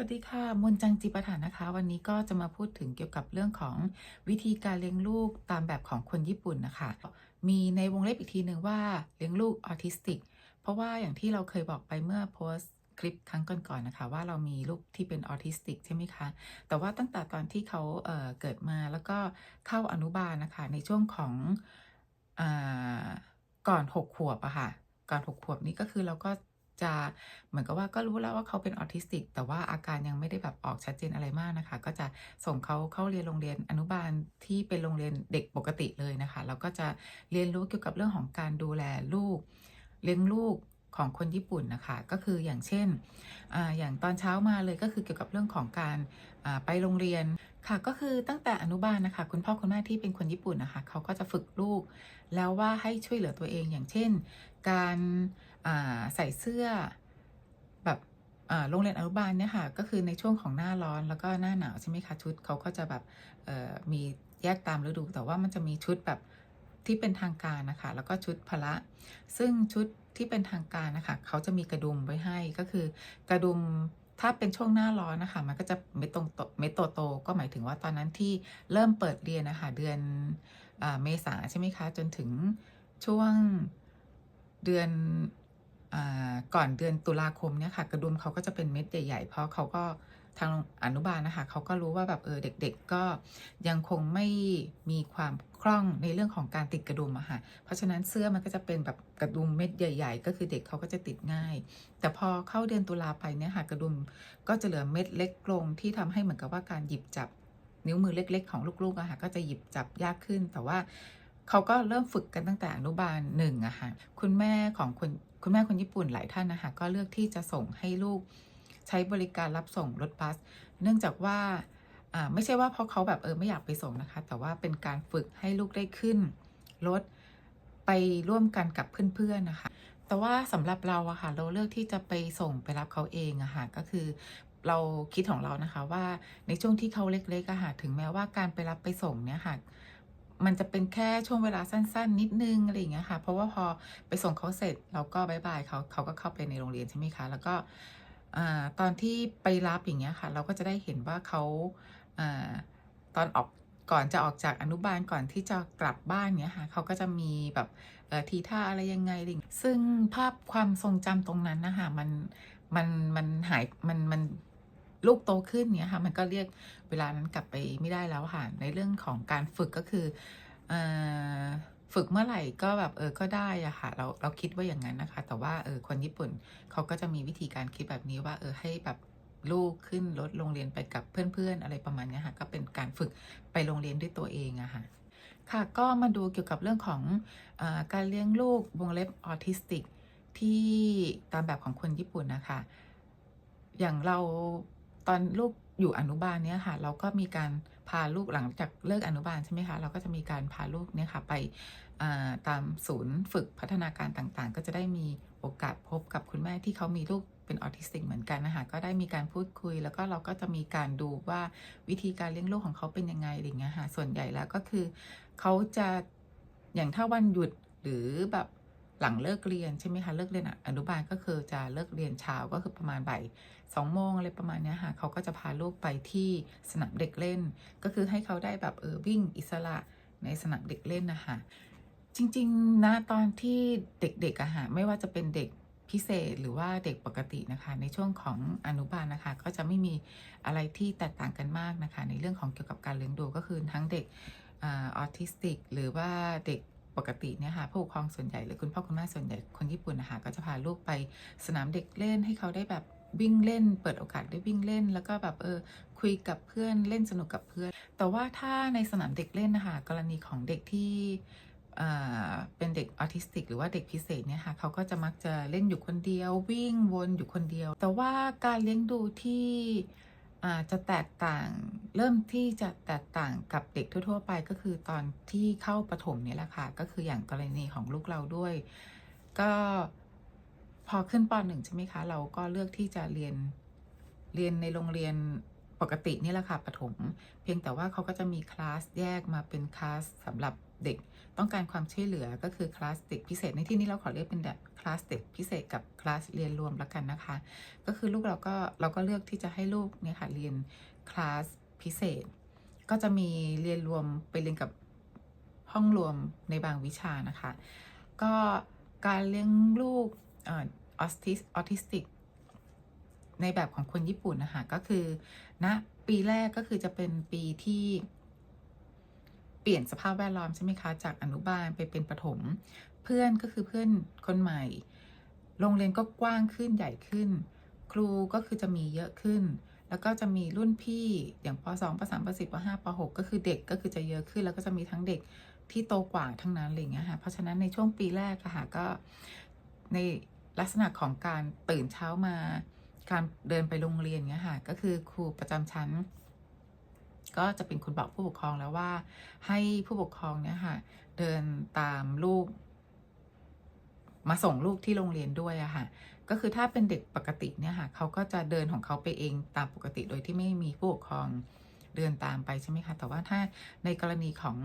วัสดีค่ะ มนจังจิปาถานะคะ วันนี้ก็จะมาพูดถึงเกี่ยวกับเรื่องของวิธีการเลี้ยงลูกตามแบบของคนญี่ปุ่นนะคะ มีในวงเล็บอีกทีหนึ่งว่าเลี้ยงลูกออทิสติก เพราะว่าอย่างที่เราเคยบอกไปเมื่อโพสต์คลิปครั้งก่อนๆนะคะ ว่าเรามีลูกที่เป็นออทิสติกใช่ไหมคะ แต่ว่าตั้งแต่ตอนที่เขาเเกิดมาแล้วก็เข้าอนุบาลนะคะ ในช่วงของอก่อนหกขวบอะค่ะก่อนหกขวบนี้ก็คือเราก็ จะเหมือนกับว่าก็รู้แล้วว่าเขาเป็นออทิสติก แต่ว่าอาการยังไม่ได้แบบออกชัดเจนอะไรมากนะคะ ก็จะส่งเขาเข้าเรียนโรงเรียนอนุบาลที่เป็นโรงเรียนเด็กปกติเลยนะคะแล้วก็จะเรียนรู้เกี่ยวกับเรื่องของการดูแลลูก เลี้ยงลูกของคนญี่ปุ่นนะคะ ก็คืออย่างเช่นออย่างตอนเช้ามาเลยก็คือเกี่ยวกับเรื่องของการไปโรงเรียนค่ะ ก็คือตั้งแต่อนุบาลนะคะ คุณพ่อคุณแม่ที่เป็นคนญี่ปุ่นนะคะ เขาก็จะฝึกลูก แล้วว่าให้ช่วยเหลือตัวเองอย่างเช่น การ ใส่เสื้อแบบโรงเรียนอนุบาลเนี่ยค่ะ ก็คือในช่วงของหน้าร้อนแล้วก็หน้าหนาวใช่ไหมคะชุดเขาก็จะแบบมีแยกตามฤดู แต่ว่ามันจะมีชุดแบบที่เป็นทางการนะคะ แล้วก็ชุดพละ ซึ่งชุดที่เป็นทางการนะคะ เขาจะมีกระดุมไว้ให้ก็คือกระดุมถ้าเป็นช่วงหน้าร้อนนะคะ มันก็จะเม็ดตรงเม็ดโตๆก็หมายถึงว่าตอนนั้นที่เริ่มเปิดเรียนนะคะเดือนอเมษาใช่ไหมคะ จนถึงช่วงเดือน ก่อนเดือนตุลาคมเนี่ยค่ะ กระดุมเขาก็จะเป็นเม็ดใหญ่ๆเพราะเขาก็ทางอนุบาลนะคะเขาก็รู้ว่าแบบเออเด็ก ๆ ก็ยังคงไม่มีความคล่องในเรื่องของการติดกระดุมอะค่ะเพราะฉะนั้นเสื้อมันก็จะเป็นแบบกระดุมเม็ดใหญ่ ๆ ก็คือเด็กเขาก็จะติดง่าย แต่พอเข้าเดือนตุลาไปเนี่ยค่ะกระดุมก็จะเหลือเม็ดเล็กลงที่ทำให้เหมือนกับว่าการหยิบจับนิ้วมือเล็ก ๆ ของลูกๆอะค่ะก็จะหยิบจับยากขึ้นแต่ว่าเขาก็เริ่มฝึกกันตั้งแต่อนุบาลหนึ่งอะค่ะคุณแม่ของคน คุณแม่คนญี่ปุ่นหลายท่านนะคะก็เลือกที่จะส่งให้ลูกใช้บริการรับส่งรถบัส เนื่องจากว่าไม่ใช่ว่าเพราะเขาแบบเออไม่อยากไปส่งนะคะ แต่ว่าเป็นการฝึกให้ลูกได้ขึ้นรถไปร่วมกันกับเพื่อนๆนะคะ แต่ว่าสำหรับเราอะค่ะเราเลือกที่จะไปส่งไปรับเขาเองอะค่ะก็คือเราคิดของเรานะคะว่าในช่วงที่เขาเล็กๆอะค่ะถึงแม้ว่าการไปรับไปส่งเนี่ยค่ะ มันจะเป็นแค่ช่วงเวลาสั้น ๆ นิดนึงอะไรอย่างเงี้ยค่ะ เพราะว่าพอไปส่งเขาเสร็จเราก็บายบายเขาเขาก็เข้าไปในโรงเรียนใช่ไหมคะ แล้วก็อตอนที่ไปรับอย่างเงี้ยค่ะ เราก็จะได้เห็นว่าเขาอตอนออกก่อนจะออกจากอนุบาลก่อนที่จะกลับบ้านเนี้ยค่ะเขาก็จะมีแบบทีท่าอะไรยังไงอะไรอย่งซึ่งภาพความทรงจำตรงนั้นนะคะมันมันมันหายมันมัน ลูกโตขึ้นเนี้ยค่ะมันก็เรียกเวลานั้นกลับไปไม่ได้แล้วค่ะในเรื่องของการฝึกก็คืออฝึกเมื่อไหร่ก็แบบเออก็ได้อะค่ะเราเราคิดว่าอย่างนั้นนะคะ แต่ว่าเออคนญี่ปุ่นเขาก็จะมีวิธีการคิดแบบนี้ว่าเออให้แบบลูกขึ้นรถโรงเรียนไปกับเพื่อนๆ อะไรประมาณนี้ค่ะ ก็เป็นการฝึกไปโรงเรียนด้วยตัวเองอะค่ะ ค่ะก็มาดูเกี่ยวกับเรื่องของอการเลี้ยงลูกวงเล็บออทิสติกที่ตามแบบของคนญี่ปุ่นนะคะ อย่างเรา ตอนลูกอยู่อนุบาลเนี้ยค่ะ เราก็มีการพาลูกหลังจากเลิกอนุบาลใช่ไหมคะ เราก็จะมีการพาลูกเนี่ยค่ะไปตามศูนย์ฝึกพัฒนาการต่างๆ ก็จะได้มีโอกาสพบกับคุณแม่ที่เขามีลูกเป็นออทิสติกเหมือนกันนะคะก็ได้มีการพูดคุย แล้วก็เราก็จะมีการดูว่าวิธีการเลี้ยงลูกของเขาเป็นยังไงอะไรอย่างเงี้ยค่ะส่วนใหญ่แล้วก็คือเขาจะอย่างถ้าวันหยุดหรือแบบ หลังเลิกเรียนใช่ไหมคะเลิกเรียนอนุบาลก็คือจะเลิกเรียนเช้าก็คือประมาณบ่ายสองโมงอะไรประมาณนี้ค่ะเขาก็จะพาลูกไปที่สนามเด็กเล่น ก็คือให้เขาได้แบบเออวิ่งอิสระในสนามเด็กเล่นนะคะจริงๆนะตอนที่เด็กๆอะค่ะไม่ว่าจะเป็นเด็กพิเศษหรือว่าเด็กปกตินะคะ ในช่วงของอนุบาลนะคะ ก็จะไม่มีอะไรที่แตกต่างกันมากนะคะ ในเรื่องของเกี่ยวกับการเลี้ยงดูก็คือทั้งเด็กออทิสติก หรือว่าเด็ก ปกติเนี่ยค่ะผู้ปกครองส่วนใหญ่หรือคุณพ่อคุณแม่ส่วนใหญ่คนญี่ปุ่นนะคะก็จะพาลูกไปสนามเด็กเล่นให้เขาได้แบบวิ่งเล่น เปิดโอกาสได้วิ่งเล่น แล้วก็แบบเออคุยกับเพื่อนเล่นสนุกกับเพื่อน แต่ว่าถ้าในสนามเด็กเล่นนะคะกรณีของเด็กที่อ่าเป็นเด็กออทิสติก หรือว่าเด็กพิเศษเนี่ยค่ะเขาก็จะมักจะเล่นอยู่คนเดียว วิ่งวนอยู่คนเดียว แต่ว่าการเลี้ยงดูที่ อาจจะแตกต่างเริ่มที่จะแตกต่างกับเด็กทั่ว ๆ ไปก็คือตอนที่เข้าประถมนี่แหละค่ะ ก็คืออย่างกรณีของลูกเราด้วย ก็พอขึ้นปหนึ่งใช่ไหมคะ เราก็เลือกที่จะเรียนเรียนในโรงเรียนปกตินี่แหละค่ะประถม เพียงแต่ว่าเขาก็จะมีคลาสแยกมาเป็นคลาสสำหรับ เด็กต้องการความช่วยเหลือก็คือคลาสเด็กพิเศษในที่นี้เราขอเรียกเป็นแบบคลาสเด็กพิเศษกับคลาสเรียนรวมแล้วกันนะคะ ก็คือลูกเราก็เราก็เลือกที่จะให้ลูกเนี่ยค่ะเรียนคลาสพิเศษ ก็จะมีเรียนรวมไปเรียนกับห้องรวมในบางวิชานะคะ ก็การเลี้ยงลูกออทิสออทิสติกในแบบของคนญี่ปุ่นนะคะก็คือณนะปีแรกก็คือจะเป็นปีที่ ปลี่ยนสภาพแวดล้อมใช่ไหมคะ จากอนุบาลไปเป็นประถม เพื่อนก็คือเพื่อนคนใหม่ โรงเรียนก็กว้างขึ้นใหญ่ขึ้น ครูก็คือจะมีเยอะขึ้น แล้วก็จะมีรุ่นพี่อย่างป .2 ป .3 ป .4 ป .5 ป .6 ก็คือเด็กก็คือจะเยอะขึ้น แล้วก็จะมีทั้งเด็กที่โตกว่าทั้งนั้นอะไรอย่างเงี้ยค่ะเพราะฉะนั้นในช่วงปีแรกอะค่ะก็ในลักษณะของการตื่นเช้ามาการเดินไปโรงเรียนเงี้ยค่ะก็คือครูประจำชั้น ก็จะเป็นคนบอกผู้ปกครองแล้วว่า ให้ผู้ปกครองเนี่ยค่ะเดินตามลูก มาส่งลูกที่โรงเรียนด้วยอะค่ะ ก็คือถ้าเป็นเด็กปกติเนี่ยค่ะเขาก็จะเดินของเขาไปเองตามปกติโดยที่ไม่มีผู้ปกครองเดินตามไปใช่ไหมคะ แต่ว่าถ้าในกรณีของ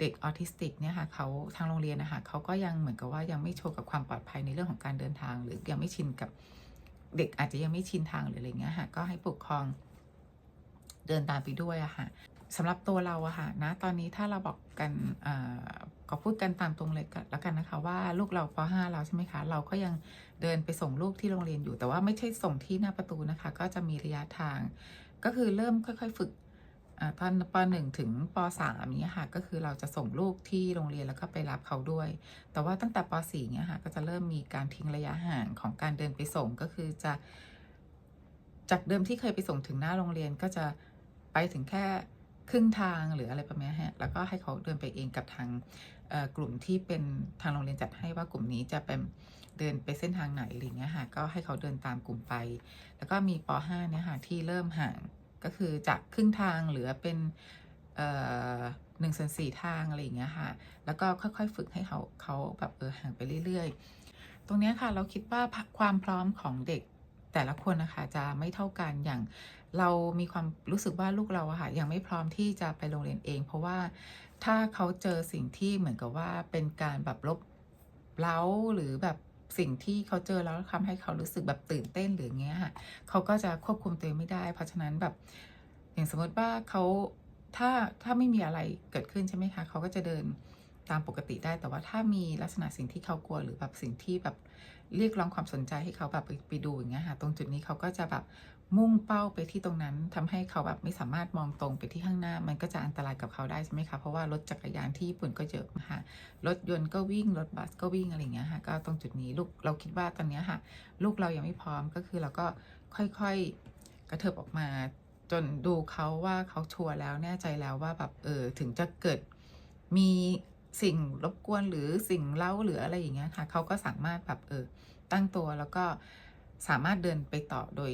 เด็กออทิสติกเนี่ยค่ะเขาทางโรงเรียนนะคะเขาก็ยังเหมือนกับว่ายังไม่โชว์กับความปลอดภัยในเรื่องของการเดินทาง หรือยังไม่ชินกับเด็กอาจจะยังไม่ชินทางหรืออะไรเงี้ยค่ะก็ให้ผู้ปกครอง เดินตามไปด้วยอะค่ะสำหรับตัวเราอะค่ะนะตอนนี้ถ้าเราบอกกันก็พูดกันตามตรงเลยกันแล้วกันนะคะว่าลูกเราป .5 แล้วใช่ไหมคะเราก็ยังเดินไปส่งลูกที่โรงเรียนอยู่ แต่ว่าไม่ใช่ส่งที่หน้าประตูนะคะ ก็จะมีระยะทาง ก็คือเริ่มค่อย ๆ ฝึกอตอนป .1 ถึงป .3 เนี้ยค่ะก็คือเราจะส่งลูกที่โรงเรียนแล้วก็ไปรับเขาด้วย แต่ว่าตั้งแต่ป .4 เนี้ยค่ะก็จะเริ่มมีการทิ้งระยะห่างของการเดินไปส่งก็คือจะ จากเดิมที่เคยไปส่งถึงหน้าโรงเรียนก็จะ ไปถึงแค่ครึ่งทางหรืออะไรประมาณนี้ฮะ แล้วก็ให้เขาเดินไปเองกับทางกลุ่มที่เป็นทางโรงเรียนจัดให้ว่ากลุ่มนี้จะเป็นเดินไปเส้นทางไหนอะไรเงี้ยค่ะ ก็ให้เขาเดินตามกลุ่มไป แล้วก็มีป .5 เนี่ยค่ะที่เริ่มห่างก็คือจากครึ่งทางเหลือเป็นหนึ่งส่วนสี่ทางอะไรอย่างเงี้ยค่ะ แล้วก็ค่อยๆ ฝึกให้เขาเขาแบบเออห่างไปเรื่อยๆ ตรงนี้ค่ะเราคิดว่าความพร้อมของเด็ก แต่ละคนนะคะจะไม่เท่ากันอย่างเรามีความรู้สึกว่าลูกเราอะค่ะยังไม่พร้อมที่จะไปโรงเรียนเอง เพราะว่าถ้าเขาเจอสิ่งที่เหมือนกับว่าเป็นการแบบลบเล้าหรือแบบสิ่งที่เขาเจอแล้วทำให้เขารู้สึกแบบตื่นเต้นหรือเงี้ยค่ะเขาก็จะควบคุมตัวเองไม่ได้ เพราะฉะนั้นแบบอย่างสมมติว่าเขาถ้าถ้าไม่มีอะไรเกิดขึ้นใช่ไหมคะเขาก็จะเดิน ตามปกติได้ แต่ว่าถ้ามีลักษณะสิ่งที่เขากลัวหรือแบบสิ่งที่แบบเรียกร้องความสนใจให้เขาแบบไปไปดูอย่างเงี้ยค่ะ ตรงจุดนี้เขาก็จะแบบมุ่งเป้าไปที่ตรงนั้นทำให้เขาแบบไม่สามารถมองตรงไปที่ข้างหน้า มันก็จะอันตรายกับเขาได้ใช่ไหมคะ เพราะว่ารถจักรยานที่ญี่ปุ่นก็เยอะค่ะรถยนต์ก็วิ่ง รถบัสก็วิ่งอะไรอย่างเงี้ยค่ะ ก็ตรงจุดนี้ลูกเราคิดว่าตอนเนี้ยค่ะ ลูกเรายังไม่พร้อมก็คือเราก็ค่อยๆกระเถิบออกมา จนดูเขาว่าเขาชัวร์แล้วแน่ใจแล้วว่าแบบเออถึงจะเกิดมี สิ่งรบกวนหรือสิ่งเล่าหรืออะไรอย่างเงี้ยค่ะเขาก็สามารถแบบเออตั้งตัวแล้วก็สามารถเดินไปต่อโดย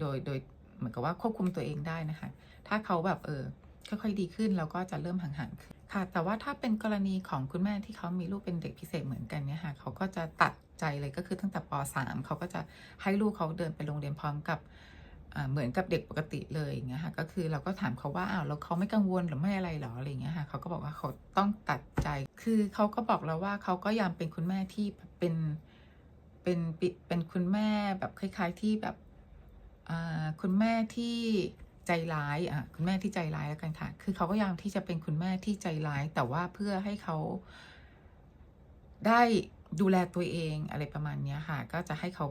โดยโดยเหมือนกับว่าควบคุมตัวเองได้นะคะ ถ้าเขาแบบเออค่อยๆดีขึ้นเราก็จะเริ่มห่างๆขึ้นค่ะ แต่ว่าถ้าเป็นกรณีของคุณแม่ที่เขามีลูกเป็นเด็กพิเศษเหมือนกันเนี่ยค่ะเขาก็จะตัดใจเลยก็คือตั้งแต่ป .3 เขาก็จะให้ลูกเขาเดินไปโรงเรียนพร้อมกับ เหมือนกับเด็กปกติเลยอย่างเงี้ยค่ะก็คือเราก็ถามเขาว่าอ้าวแล้วเขาไม่กังวลหรือไม่อะไรหรออะไรเงี้ยค่ะเขาก็บอกว่าเขาต้องตัดใจ คือเขาก็บอกเราว่าเขาก็ยังเป็นคุณแม่ที่เป็นเป็นเป็นคุณแม่แบบคล้าย ๆที่แบบคุณแม่ที่ใจร้ายอะคุณแม่ที่ใจร้ายแล้วกันค่ะ คือเขาก็ยามที่จะเป็นคุณแม่ที่ใจร้าย แต่ว่าเพื่อให้เขาได้ดูแลตัวเองอะไรประมาณนี้ค่ะ ก็จะให้เขา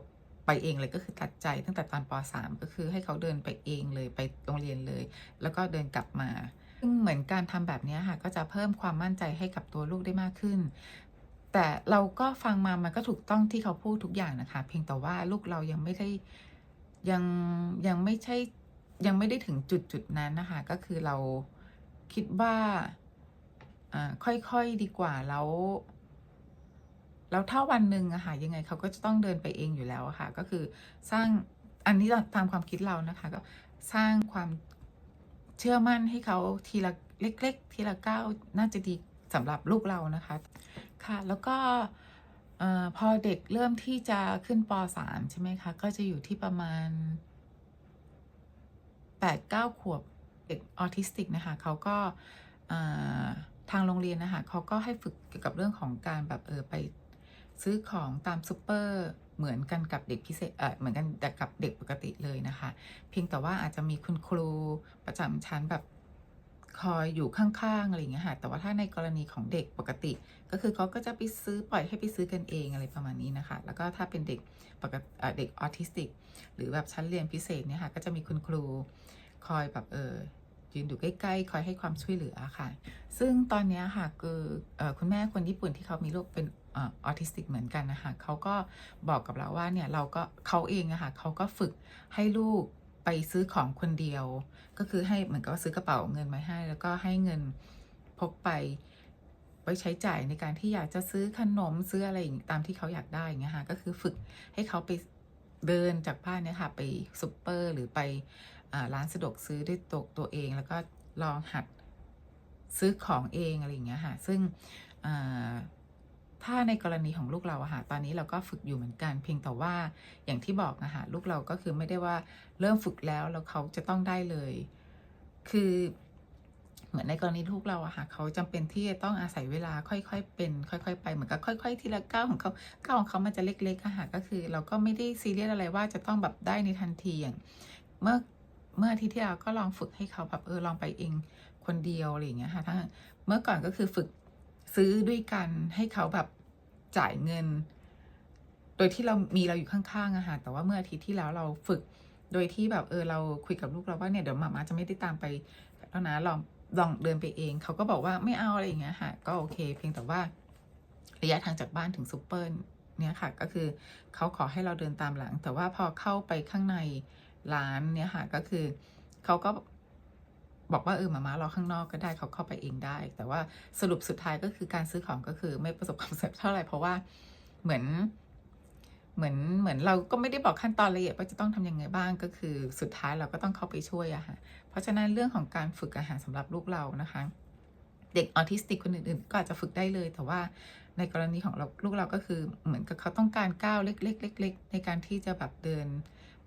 ไปเองเลยก็คือตัดใจตั้งแต่ตอนป .3 ก็คือให้เขาเดินไปเองเลยไปโรงเรียนเลย แล้วก็เดินกลับมาซึ่งเหมือนการทำแบบนี้ค่ะก็จะเพิ่มความมั่นใจให้กับตัวลูกได้มากขึ้น แต่เราก็ฟังมามันก็ถูกต้องที่เขาพูดทุกอย่างนะคะ เพียงแต่ว่าลูกเรายังไม่ได้ยังยังไม่ใช่ยังไม่ได้ถึงจุดจุดนั้นนะคะ ก็คือเราคิดว่าค่อยๆดีกว่าแล้ว แล้วถ้าวันหนึ่งอะค่ะยังไงเขาก็จะต้องเดินไปเองอยู่แล้วอะค่ะ ก็คือสร้างอันนี้ตามความคิดเรานะคะก็สร้างความเชื่อมั่นให้เขาทีละเล็ก ๆ ทีละก้าวน่าจะดีสำหรับลูกเรานะคะค่ะ แล้วก็อพอเด็กเริ่มที่จะขึ้นป .3 ใช่ไหมคะ ก็จะอยู่ที่ประมาณ 8-9 ขวบเด็กออทิสติกนะคะเขาก็ทางโรงเรียนนะคะเขาก็ให้ฝึกเกี่ยวกับเรื่องของการแบบเออไป ซื้อของตามซูเปอร์เหมือนกันกับเด็กพิเศษเออเหมือนกันแต่กับเด็กปกติเลยนะคะ เพียงแต่ว่าอาจจะมีคุณครูประจำชั้นแบบคอยอยู่ข้างๆอะไรอย่างเงี้ยค่ะ แต่ว่าถ้าในกรณีของเด็กปกติ ก็คือเขาก็จะไปซื้อปล่อยให้ไปซื้อกันเองอะไรประมาณนี้นะคะ แล้วก็ถ้าเป็นเด็กปกติเด็กออทิสติก หรือแบบชั้นเรียนพิเศษเนี่ยค่ะ ก็จะมีคุณครูคอยแบบเออยืนอยู่ใกล้ๆ คอยให้ความช่วยเหลือค่ะ ซึ่งตอนนี้ค่ะคืออคุณแม่คนญี่ปุ่นที่เขามีลูกเป็น ออทิสติกเหมือนกันนะคะเขาก็บอกกับเราว่าเนี่ยเราก็เขาเองอะค่ะเขาก็ฝึกให้ลูกไปซื้อของคนเดียว ก็คือให้เหมือนกับว่าซื้อกระเป๋าเงินมาให้ แล้วก็ให้เงินพกไปไว้ใช้จ่ายในการที่อยากจะซื้อขนมซื้ออะไรอย่างตามที่เขาอยากได้อย่างเงี้ยค่ะก็คือฝึกให้เขาไปเดินจากบ้านเนี่ยค่ะไปซูเปอร์หรือไปอร้านสะดวกซื้อด้วยตัวตัวเอง แล้วก็ลองหัดซื้อของเองอะไรอย่างเงี้ยค่ะซึ่งอ ถ้าในกรณีของลูกเราอะค่ะตอนนี้เราก็ฝึกอยู่เหมือนกัน เพียงแต่ว่าอย่างที่บอกนะคะลูกเราก็คือไม่ได้ว่าเริ่มฝึกแล้วแล้วเขาจะต้องได้เลย คือเหมือนในกรณีลูกเราอะค่ะเขาจำเป็นที่จะต้องอาศัยเวลาค่อยๆ เป็น ค่อย ๆ ไปเหมือนกับค่อย ๆ ทีละก้าวของเขาก้าวของเขามันจะเล็กๆอะค่ะก็คือ เราก็ไม่ได้ซีเรียสอะไรว่าจะต้องแบบได้ในทันทีอย่างเมื่อเมื่อทิตย์ที่แล้วก็ลองฝึกให้เขาแบบเออลองไปเองคนเดียวอะไรอย่างเงี้ยค่ะทั้งเมื่อก่อนก็คือฝึก ซื้อด้วยกันให้เขาแบบจ่ายเงิน โดยที่เรามีเราอยู่ข้างๆอะค่ะแต่ว่าเมื่ออาทิตย์ที่แล้วเราฝึก โดยที่แบบเออเราคุยกับลูกเราว่าเนี่ยเดี๋ยวหมามาจะไม่ได้ตามไปแล้วนะลองลองเดินไปเอง เขาก็บอกว่าไม่เอาอะไรอย่างเงี้ยค่ะ ก็โอเค เพียงแต่ว่าระยะทางจากบ้านถึงซูเปอร์เนี่ยค่ะ ก็คือเขาขอให้เราเดินตามหลัง แต่ว่าพอเข้าไปข้างในร้านเนี่ยค่ะ ก็คือเขาก็ บอกว่าเออมามาเราข้างนอกก็ได้เขาเข้าไปเองได้ แต่ว่าสรุปสุดท้ายก็คือการซื้อของก็คือไม่ประสบความสำเร็จเท่าไหร่เพราะว่าเหมือนเหมือนเหมือนเราก็ไม่ได้บอกขั้นตอนละเอียดว่าจะต้องทำยังไงบ้างก็คือสุดท้ายเราก็ต้องเข้าไปช่วยอะค่ะเพราะฉะนั้นเรื่องของการฝึกอาหารสำหรับลูกเรานะคะ เด็กออทิสติกคนอื่นๆ ก็อาจจะฝึกได้เลย แต่ว่าในกรณีของเราลูกเราก็คือเหมือนกับเขาต้องการก้าวเล็กๆเล็กๆในการที่จะแบบเดิน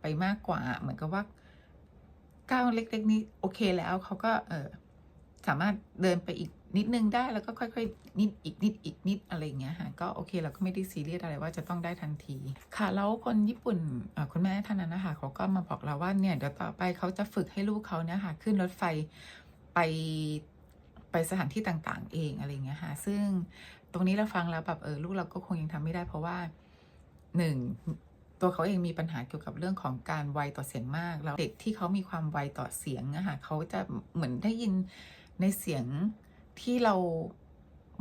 ไปมากกว่า เหมือนกับว่า ก้าวเล็กๆนี้โอเคแล้วเขาก็เออสามารถเดินไปอีกนิดนึงได้แล้วก็ค่อยๆ นิดอีกนิดอีกนิดอะไรเงี้ยค่ะก็โอเคเราก็ไม่ได้ซีเรียสอะไรว่าจะต้องได้ทันที ค่ะแล้วคนญี่ปุ่นคุณแม่ท่านนั้นนะคะเขาก็มาบอกเราว่าเนี่ยเดี๋ยวต่อไปเขาจะฝึกให้ลูกเขาเนี่ยค่ะขึ้นรถไฟไปไปสถานที่ต่างๆ เองอะไรเงี้ยค่ะซึ่งตรงนี้เราฟังแล้วแบบเออลูกเราก็คงยังทำไม่ได้เพราะว่าหนึ่ง ตัวเขาเองมีปัญหาเกี่ยวกับเรื่องของการไวต่อเสียงมาก แล้วเด็กที่เขามีความไวต่อเสียงอะค่ะเขาจะเหมือนได้ยินในเสียงที่เรา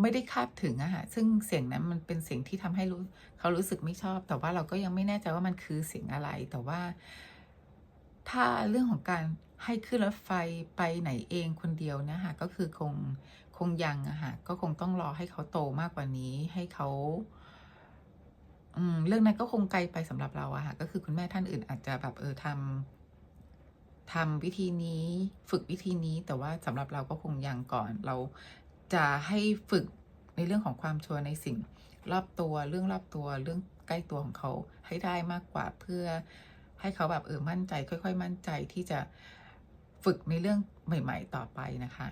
ไม่ได้คาดถึงอะค่ะซึ่งเสียงนั้นมันเป็นเสียงที่ทำให้รู้เขารู้สึกไม่ชอบ แต่ว่าเราก็ยังไม่แน่ใจว่ามันคือเสียงอะไร แต่ว่า ถ้าเรื่องของการให้ขึ้นรถไฟไปไหนเองคนเดียวนะคะก็คือคงคงยังอะค่ะก็คงต้องรอให้เขาโตมากกว่านี้ให้เขา เรื่องนั้นก็คงไกลไปสำหรับเราอะค่ะก็คือคุณแม่ท่านอื่นอาจจะแบบเออทำทำวิธีนี้ฝึกวิธีนี้ แต่ว่าสำหรับเราก็คงยังก่อนเราจะให้ฝึกในเรื่องของความชัวร์ในสิ่ง รอบตัวเรื่องรอบตัวเรื่องใกล้ตัวของเขาให้ได้มากกว่าเพื่อให้เขาแบบเออมั่นใจ ค่อย ๆ มั่นใจที่จะฝึกในเรื่องใหม่ ๆ ต่อไปนะคะ